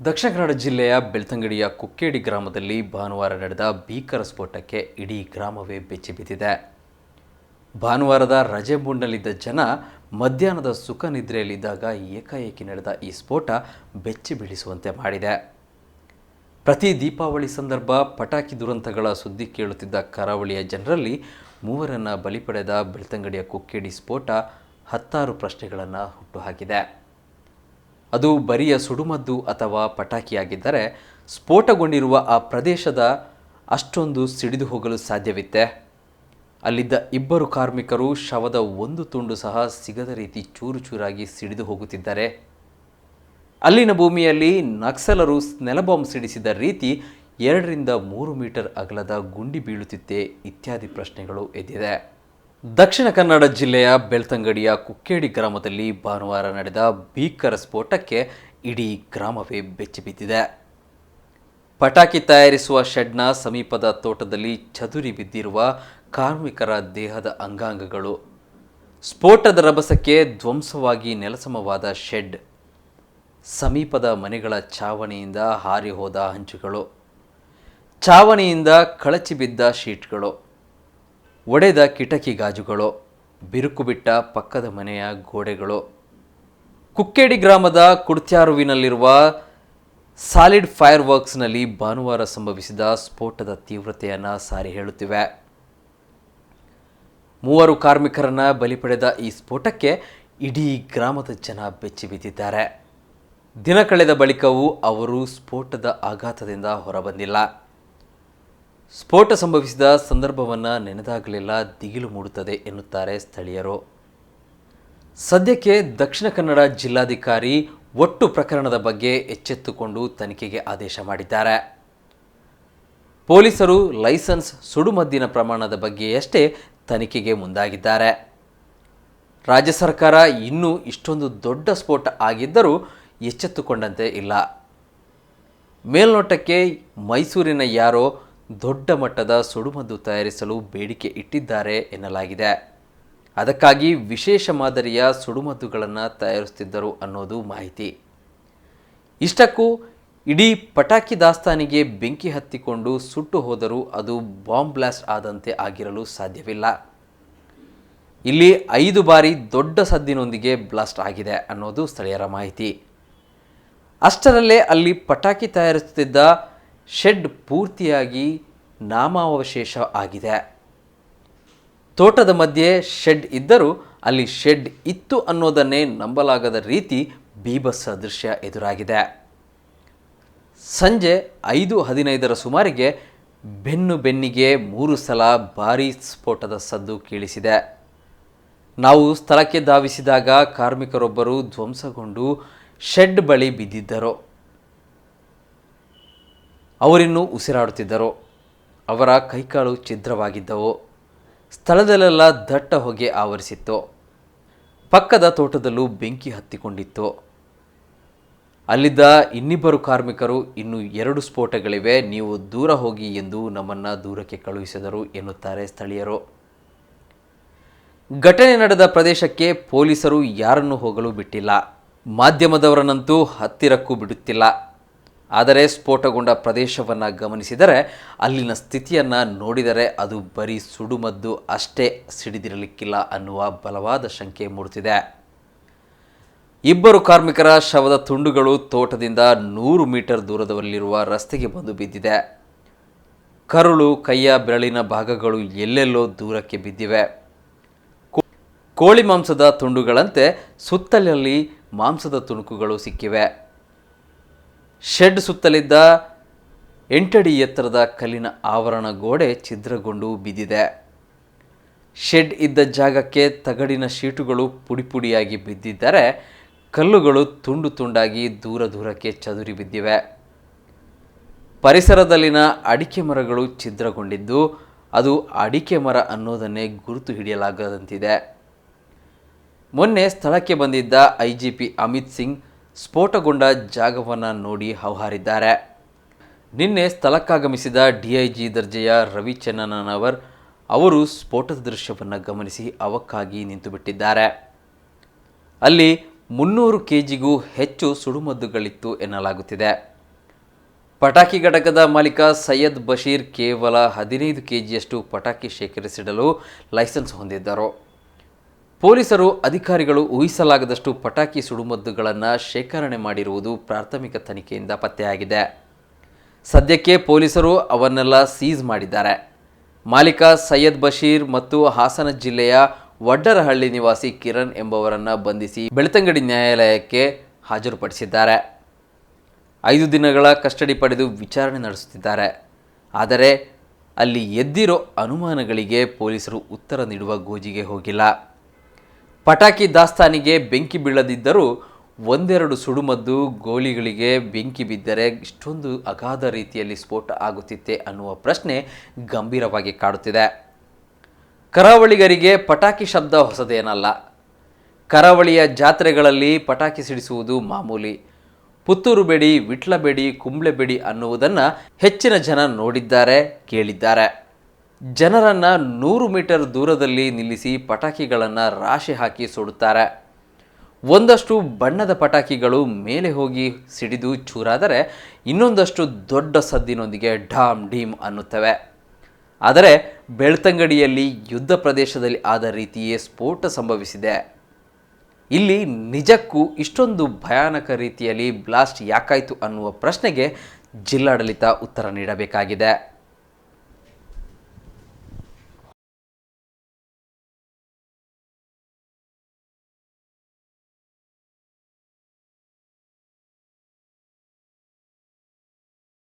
ದಕ್ಷಿಣ ಕನ್ನಡ ಜಿಲ್ಲೆಯ ಬೆಳ್ತಂಗಡಿಯ ಕುಕ್ಕೇಡಿ ಗ್ರಾಮದಲ್ಲಿ ಭಾನುವಾರ ನಡೆದ ಭೀಕರ ಸ್ಫೋಟಕ್ಕೆ ಇಡೀ ಗ್ರಾಮವೇ ಬೆಚ್ಚಿ ಬಿದ್ದಿದೆ. ಭಾನುವಾರದ ರಜೆ ಮೂಡ್ನಲ್ಲಿದ್ದ ಜನ ಮಧ್ಯಾಹ್ನದ ಸುಖ ನಿದ್ರೆಯಲ್ಲಿದ್ದಾಗ ಏಕಾಏಕಿ ನಡೆದ ಈ ಸ್ಫೋಟ ಬೆಚ್ಚಿ ಬೀಳಿಸುವಂತೆ ಮಾಡಿದೆ. ಪ್ರತಿ ದೀಪಾವಳಿ ಸಂದರ್ಭ ಪಟಾಕಿ ದುರಂತಗಳ ಸುದ್ದಿ ಕೇಳುತ್ತಿದ್ದ ಕರಾವಳಿಯ ಜನರಲ್ಲಿ ಮೂವರನ್ನು ಬಲಿ ಪಡೆದ ಬೆಳ್ತಂಗಡಿಯ ಕುಕ್ಕೇಡಿ ಸ್ಫೋಟ ಹತ್ತಾರು ಪ್ರಶ್ನೆಗಳನ್ನು ಹುಟ್ಟುಹಾಕಿದೆ ಅದು ಬರಿಯ ಸುಡುಮದ್ದು ಅಥವಾ ಪಟಾಕಿಯಾಗಿದ್ದರೆ ಸ್ಫೋಟಗೊಂಡಿರುವ ಆ ಪ್ರದೇಶದ ಅಷ್ಟೊಂದು ಸಿಡಿದು ಹೋಗಲು ಸಾಧ್ಯವಿತ್ತೆ. ಅಲ್ಲಿದ್ದ ಇಬ್ಬರು ಕಾರ್ಮಿಕರು ಶವದ ಒಂದು ತುಂಡು ಸಹ ಸಿಗದ ರೀತಿ ಚೂರು ಚೂರಾಗಿ ಸಿಡಿದು ಹೋಗುತ್ತಿದ್ದಾರೆ. ಅಲ್ಲಿನ ಭೂಮಿಯಲ್ಲಿ ನಕ್ಸಲರು ನೆಲಬಾಂಬ್ ಸಿಡಿಸಿದ ರೀತಿ ಎರಡರಿಂದ ಮೂರು ಮೀಟರ್ ಅಗಲದ ಗುಂಡಿ ಬೀಳುತ್ತಿತ್ತೆ ಇತ್ಯಾದಿ ಪ್ರಶ್ನೆಗಳು ಎದ್ದಿದೆ. ದಕ್ಷಿಣ ಕನ್ನಡ ಜಿಲ್ಲೆಯ ಬೆಳ್ತಂಗಡಿಯ ಕುಕ್ಕೇಡಿ ಗ್ರಾಮದಲ್ಲಿ ಭಾನುವಾರ ನಡೆದ ಭೀಕರ ಸ್ಫೋಟಕ್ಕೆ ಇಡೀ ಗ್ರಾಮವೇ ಬೆಚ್ಚಿಬಿದ್ದಿದೆ ಪಟಾಕಿ ತಯಾರಿಸುವ ಶೆಡ್ನ ಸಮೀಪದ ತೋಟದಲ್ಲಿ ಚದುರಿ ಬಿದ್ದಿರುವ ಕಾರ್ಮಿಕರ ದೇಹದ ಅಂಗಾಂಗಗಳು. ಸ್ಫೋಟದ ರಭಸಕ್ಕೆ ಧ್ವಂಸವಾಗಿ ನೆಲಸಮವಾದ ಶೆಡ್. ಸಮೀಪದ ಮನೆಗಳ ಛಾವಣಿಯಿಂದ ಹಾರಿಹೋದ ಹಂಚುಗಳು ಚಾವಣಿಯಿಂದ ಕಳಚಿ ಬಿದ್ದ ಶೀಟ್ಗಳು. ಒಡೆದ ಕಿಟಕಿ ಗಾಜುಗಳು, ಬಿರುಕು ಬಿಟ್ಟ ಪಕ್ಕದ ಮನೆಯ ಗೋಡೆಗಳು. ಕುಕ್ಕೇಡಿ ಗ್ರಾಮದ ಕುಡ್ತ್ಯಾರುವಿನಲ್ಲಿರುವ ಸಾಲಿಡ್ ಫೈರ್ ವರ್ಕ್ಸ್ನಲ್ಲಿ ಭಾನುವಾರ ಸಂಭವಿಸಿದ ಸ್ಫೋಟದ ತೀವ್ರತೆಯನ್ನು ಸಾರಿ ಹೇಳುತ್ತಿವೆ. ಮೂವರು ಕಾರ್ಮಿಕರನ್ನ ಬಲಿ ಪಡೆದ ಈ ಸ್ಫೋಟಕ್ಕೆ ಇಡೀ ಗ್ರಾಮದ ಜನ ಬೆಚ್ಚಿ ಬಿದ್ದಿದ್ದಾರೆ ದಿನ ಕಳೆದ ಬಳಿಕವೂ ಅವರು ಸ್ಫೋಟದ ಆಘಾತದಿಂದ ಹೊರಬಂದಿಲ್ಲ. ಸ್ಫೋಟ ಸಂಭವಿಸಿದ ಸಂದರ್ಭವನ್ನು ನೆನೆದಾಗಲೆಲ್ಲ ದಿಗಿಲು ಮೂಡುತ್ತದೆ ಎನ್ನುತ್ತಾರೆ ಸ್ಥಳೀಯರು. ಸದ್ಯಕ್ಕೆ ದಕ್ಷಿಣ ಕನ್ನಡ ಜಿಲ್ಲಾಧಿಕಾರಿ ಒಟ್ಟು ಪ್ರಕರಣದ ಬಗ್ಗೆ ಎಚ್ಚೆತ್ತುಕೊಂಡು ತನಿಖೆಗೆ ಆದೇಶ ಮಾಡಿದ್ದಾರೆ. ಪೊಲೀಸರು ಲೈಸೆನ್ಸ್ ಸುಡುಮದ್ದಿನ ಪ್ರಮಾಣದ ಬಗ್ಗೆಯಷ್ಟೇ ತನಿಖೆಗೆ ಮುಂದಾಗಿದ್ದಾರೆ. ರಾಜ್ಯ ಸರ್ಕಾರ ಇನ್ನೂ ಇಷ್ಟೊಂದು ದೊಡ್ಡ ಸ್ಫೋಟ ಆಗಿದ್ದರೂ ಎಚ್ಚೆತ್ತುಕೊಂಡಂತೆ ಇಲ್ಲ. ಮೇಲ್ನೋಟಕ್ಕೆ ಮೈಸೂರಿನ ಯಾರೋ ದೊಡ್ಡ ಮಟ್ಟದ ಸುಡುಮದ್ದು ತಯಾರಿಸಲು ಬೇಡಿಕೆ ಇಟ್ಟಿದ್ದಾರೆ ಎನ್ನಲಾಗಿದೆ. ಅದಕ್ಕಾಗಿ ವಿಶೇಷ ಮಾದರಿಯ ಸುಡುಮದ್ದುಗಳನ್ನು ತಯಾರಿಸುತ್ತಿದ್ದರು ಅನ್ನೋದು ಮಾಹಿತಿ. ಇಷ್ಟಕ್ಕೂ ಇಡೀ ಪಟಾಕಿ ದಾಸ್ತಾನಿಗೆ ಬೆಂಕಿ ಹತ್ತಿಕೊಂಡು ಸುಟ್ಟು ಹೋದರೂ ಅದು ಬಾಂಬ್ ಬ್ಲಾಸ್ಟ್ ಆದಂತೆ ಆಗಿರಲು ಸಾಧ್ಯವಿಲ್ಲ. ಇಲ್ಲಿ ಐದು ಬಾರಿ ದೊಡ್ಡ ಸದ್ದಿನೊಂದಿಗೆ ಬ್ಲಾಸ್ಟ್ ಆಗಿದೆ ಅನ್ನೋದು ಸ್ಥಳೀಯರ ಮಾಹಿತಿ. ಅಷ್ಟರಲ್ಲೇ ಅಲ್ಲಿ ಪಟಾಕಿ ತಯಾರಿಸುತ್ತಿದ್ದ ಶೆಡ್ ಪೂರ್ತಿಯಾಗಿ ನಾಮಾವಶೇಷ ಆಗಿದೆ. ತೋಟದ ಮಧ್ಯೆ ಶೆಡ್ ಇದ್ದರೂ ಅಲ್ಲಿ ಶೆಡ್ ಇತ್ತು ಅನ್ನೋದನ್ನೇ ನಂಬಲಾಗದ ರೀತಿ ಬೀಭತ್ಸ ದೃಶ್ಯ ಎದುರಾಗಿದೆ. ಸಂಜೆ ಐದು ಹದಿನೈದರ ಸುಮಾರಿಗೆ ಬೆನ್ನು ಬೆನ್ನಿಗೆ ಮೂರು ಸಲ ಭಾರೀ ಸ್ಫೋಟದ ಸದ್ದು ಕೇಳಿಸಿದೆ. ನಾವು ಸ್ಥಳಕ್ಕೆ ಧಾವಿಸಿದಾಗ ಕಾರ್ಮಿಕರೊಬ್ಬರು ಧ್ವಂಸಗೊಂಡು ಶೆಡ್ ಬಳಿ ಬಿದ್ದಿದ್ದರು. ಅವರಿನ್ನೂ ಉಸಿರಾಡುತ್ತಿದ್ದರು, ಅವರ ಕೈಕಾಲು ಛಿದ್ರವಾಗಿದ್ದವು, ಸ್ಥಳದಲ್ಲೆಲ್ಲ ದಟ್ಟ ಹೊಗೆ ಆವರಿಸಿತ್ತು, ಪಕ್ಕದ ತೋಟದಲ್ಲೂ ಬೆಂಕಿ ಹತ್ತಿಕೊಂಡಿತ್ತು, ಅಲ್ಲಿದ್ದ ಇನ್ನಿಬ್ಬರು ಕಾರ್ಮಿಕರು ಇನ್ನು ಎರಡು ಸ್ಫೋಟಗಳಿವೆ, ನೀವು ದೂರ ಹೋಗಿ ಎಂದು ನಮ್ಮನ್ನು ದೂರಕ್ಕೆ ಕಳುಹಿಸಿದರು ಎನ್ನುತ್ತಾರೆ ಸ್ಥಳೀಯರು. ಘಟನೆ ನಡೆದ ಪ್ರದೇಶಕ್ಕೆ ಪೊಲೀಸರು ಯಾರನ್ನು ಹೋಗಲು ಬಿಟ್ಟಿಲ್ಲ. ಮಾಧ್ಯಮದವರನ್ನಂತೂ ಹತ್ತಿರಕ್ಕೂ ಬಿಡುತ್ತಿಲ್ಲ. ಆದರೆ ಸ್ಫೋಟಗೊಂಡ ಪ್ರದೇಶವನ್ನು ಗಮನಿಸಿದರೆ ಅಲ್ಲಿನ ಸ್ಥಿತಿಯನ್ನು ನೋಡಿದರೆ ಅದು ಬರೀ ಸುಡುಮದ್ದು ಅಷ್ಟೇ ಸಿಡಿದಿರಲಿಕ್ಕಿಲ್ಲ ಅನ್ನುವ ಬಲವಾದ ಶಂಕೆ ಮೂಡುತ್ತಿದೆ. ಇಬ್ಬರು ಕಾರ್ಮಿಕರ ಶವದ ತುಂಡುಗಳು ತೋಟದಿಂದ ನೂರು ಮೀಟರ್ ದೂರದಲ್ಲಿರುವ ರಸ್ತೆಗೆ ಬಂದು ಬಿದ್ದಿದೆ. ಕರುಳು, ಕೈಯ ಬೆರಳಿನ ಭಾಗಗಳು ಎಲ್ಲೆಲ್ಲೋ ದೂರಕ್ಕೆ ಬಿದ್ದಿವೆ. ಕೋಳಿ ಮಾಂಸದ ತುಂಡುಗಳಂತೆ ಸುತ್ತಲಲ್ಲಿ ಮಾಂಸದ ತುಣುಕುಗಳು ಸಿಕ್ಕಿವೆ. ಶೆಡ್ ಸುತ್ತಲಿದ್ದ ಎಂಟಡಿ ಎತ್ತರದ ಕಲ್ಲಿನ ಆವರಣ ಗೋಡೆ ಛಿದ್ರಗೊಂಡು ಬಿದ್ದಿದೆ. ಶೆಡ್ ಇದ್ದ ಜಾಗಕ್ಕೆ ತಗಡಿನ ಶೀಟುಗಳು ಪುಡಿಪುಡಿಯಾಗಿ ಬಿದ್ದಿದ್ದರೆ ಕಲ್ಲುಗಳು ತುಂಡು ತುಂಡಾಗಿ ದೂರ ದೂರಕ್ಕೆ ಚದುರಿ ಬಿದ್ದಿವೆ. ಪರಿಸರದಲ್ಲಿನ ಅಡಿಕೆ ಮರಗಳು ಛಿದ್ರಗೊಂಡಿದ್ದು ಅದು ಅಡಿಕೆ ಮರ ಅನ್ನೋದನ್ನೇ ಗುರುತು ಹಿಡಿಯಲಾಗದಂತಿದೆ. ಮೊನ್ನೆ ಸ್ಥಳಕ್ಕೆ ಬಂದಿದ್ದ ಐಜಿಪಿ ಅಮಿತ್ ಸಿಂಗ್ ಸ್ಫೋಟಗೊಂಡ ಜಾಗವನ್ನು ನೋಡಿ ಹೌಹಾರಿದ್ದಾರೆ. ನಿನ್ನೆ ಸ್ಥಳಕ್ಕಾಗಮಿಸಿದ ಡಿಐಜಿ ದರ್ಜೆಯ ರವಿಚಂದ್ರನವರ್ ಅವರು ಸ್ಫೋಟದ ದೃಶ್ಯವನ್ನು ಗಮನಿಸಿ ಅವಕ್ಕಾಗಿ ನಿಂತುಬಿಟ್ಟಿದ್ದಾರೆ. ಅಲ್ಲಿ ಮುನ್ನೂರು ಕೆಜಿಗೂ ಹೆಚ್ಚು ಸುಡುಮದ್ದುಗಳಿತ್ತು ಎನ್ನಲಾಗುತ್ತಿದೆ. ಪಟಾಕಿ ಘಟಕದ ಮಾಲೀಕ ಸೈಯದ್ ಬಶೀರ್ ಕೇವಲ ಹದಿನೈದು ಕೆಜಿಯಷ್ಟು ಪಟಾಕಿ ಶೇಖರಿಸಿಡಲು ಲೈಸೆನ್ಸ್ ಹೊಂದಿದ್ದರು. ಪೊಲೀಸರು ಅಧಿಕಾರಿಗಳು ಊಹಿಸಲಾಗದಷ್ಟು ಪಟಾಕಿ ಸುಡುಮದ್ದುಗಳನ್ನು ಶೇಖರಣೆ ಮಾಡಿರುವುದು ಪ್ರಾಥಮಿಕ ತನಿಖೆಯಿಂದ ಪತ್ತೆಯಾಗಿದೆ. ಸದ್ಯಕ್ಕೆ ಪೊಲೀಸರು ಅವನ್ನೆಲ್ಲ ಸೀಸ್ ಮಾಡಿದ್ದಾರೆ. ಮಾಲೀಕ ಸೈಯದ್ ಬಶೀರ್ ಮತ್ತು ಹಾಸನ ಜಿಲ್ಲೆಯ ವಡ್ಡರಹಳ್ಳಿ ನಿವಾಸಿ ಕಿರಣ್ ಎಂಬವರನ್ನು ಬಂಧಿಸಿ ಬೆಳ್ತಂಗಡಿ ನ್ಯಾಯಾಲಯಕ್ಕೆ ಹಾಜರುಪಡಿಸಿದ್ದಾರೆ. ಐದು ದಿನಗಳ ಕಸ್ಟಡಿ ಪಡೆದು ವಿಚಾರಣೆ ನಡೆಸುತ್ತಿದ್ದಾರೆ. ಆದರೆ ಅಲ್ಲಿ ಎದ್ದಿರೋ ಅನುಮಾನಗಳಿಗೆ ಪೊಲೀಸರು ಉತ್ತರ ನೀಡುವ ಗೋಜಿಗೆ ಹೋಗಿಲ್ಲ. ಪಟಾಕಿ ದಾಸ್ತಾನಿಗೆ ಬೆಂಕಿ ಬೀಳದಿದ್ದರೂ ಒಂದೆರಡು ಸುಡುಮದ್ದು ಗೋಲಿಗಳಿಗೆ ಬೆಂಕಿ ಬಿದ್ದರೆ ಇಷ್ಟೊಂದು ಅಗಾಧ ರೀತಿಯಲ್ಲಿ ಸ್ಫೋಟ ಆಗುತ್ತಿತ್ತೆ ಅನ್ನುವ ಪ್ರಶ್ನೆ ಗಂಭೀರವಾಗಿ ಕಾಡುತ್ತಿದೆ. ಕರಾವಳಿಗರಿಗೆ ಪಟಾಕಿ ಶಬ್ದ ಹೊಸದೇನಲ್ಲ. ಕರಾವಳಿಯ ಜಾತ್ರೆಗಳಲ್ಲಿ ಪಟಾಕಿ ಸಿಡಿಸುವುದು ಮಾಮೂಲಿ. ಪುತ್ತೂರು ಬೇಡಿ ವಿಟ್ಲಬೇಡಿ ಕುಂಬ್ಳೆಬೇಡಿ ಅನ್ನುವುದನ್ನು ಹೆಚ್ಚಿನ ಜನ ನೋಡಿದ್ದಾರೆ, ಕೇಳಿದ್ದಾರೆ. ಜನರನ್ನು ನೂರು ಮೀಟರ್ ದೂರದಲ್ಲಿ ನಿಲ್ಲಿಸಿ ಪಟಾಕಿಗಳನ್ನು ರಾಶಿ ಹಾಕಿ ಸುಡುತ್ತಾರೆ. ಒಂದಷ್ಟು ಬಣ್ಣದ ಪಟಾಕಿಗಳು ಮೇಲೆ ಹೋಗಿ ಸಿಡಿದು ಚೂರಾದರೆ ಇನ್ನೊಂದಷ್ಟು ದೊಡ್ಡ ಸದ್ದಿನೊಂದಿಗೆ ಢಾಮ್ ಢೀಮ್ ಅನ್ನುತ್ತವೆ. ಆದರೆ ಬೆಳ್ತಂಗಡಿಯಲ್ಲಿ ಯುದ್ಧ ಪ್ರದೇಶದಲ್ಲಿ ಆದ ರೀತಿಯೇ ಸ್ಫೋಟ ಸಂಭವಿಸಿದೆ. ಇಲ್ಲಿ ನಿಜಕ್ಕೂ ಇಷ್ಟೊಂದು ಭಯಾನಕ ರೀತಿಯಲ್ಲಿ ಬ್ಲಾಸ್ಟ್ ಯಾಕಾಯಿತು ಅನ್ನುವ ಪ್ರಶ್ನೆಗೆ ಜಿಲ್ಲಾಡಳಿತ ಉತ್ತರ ನೀಡಬೇಕಾಗಿದೆ.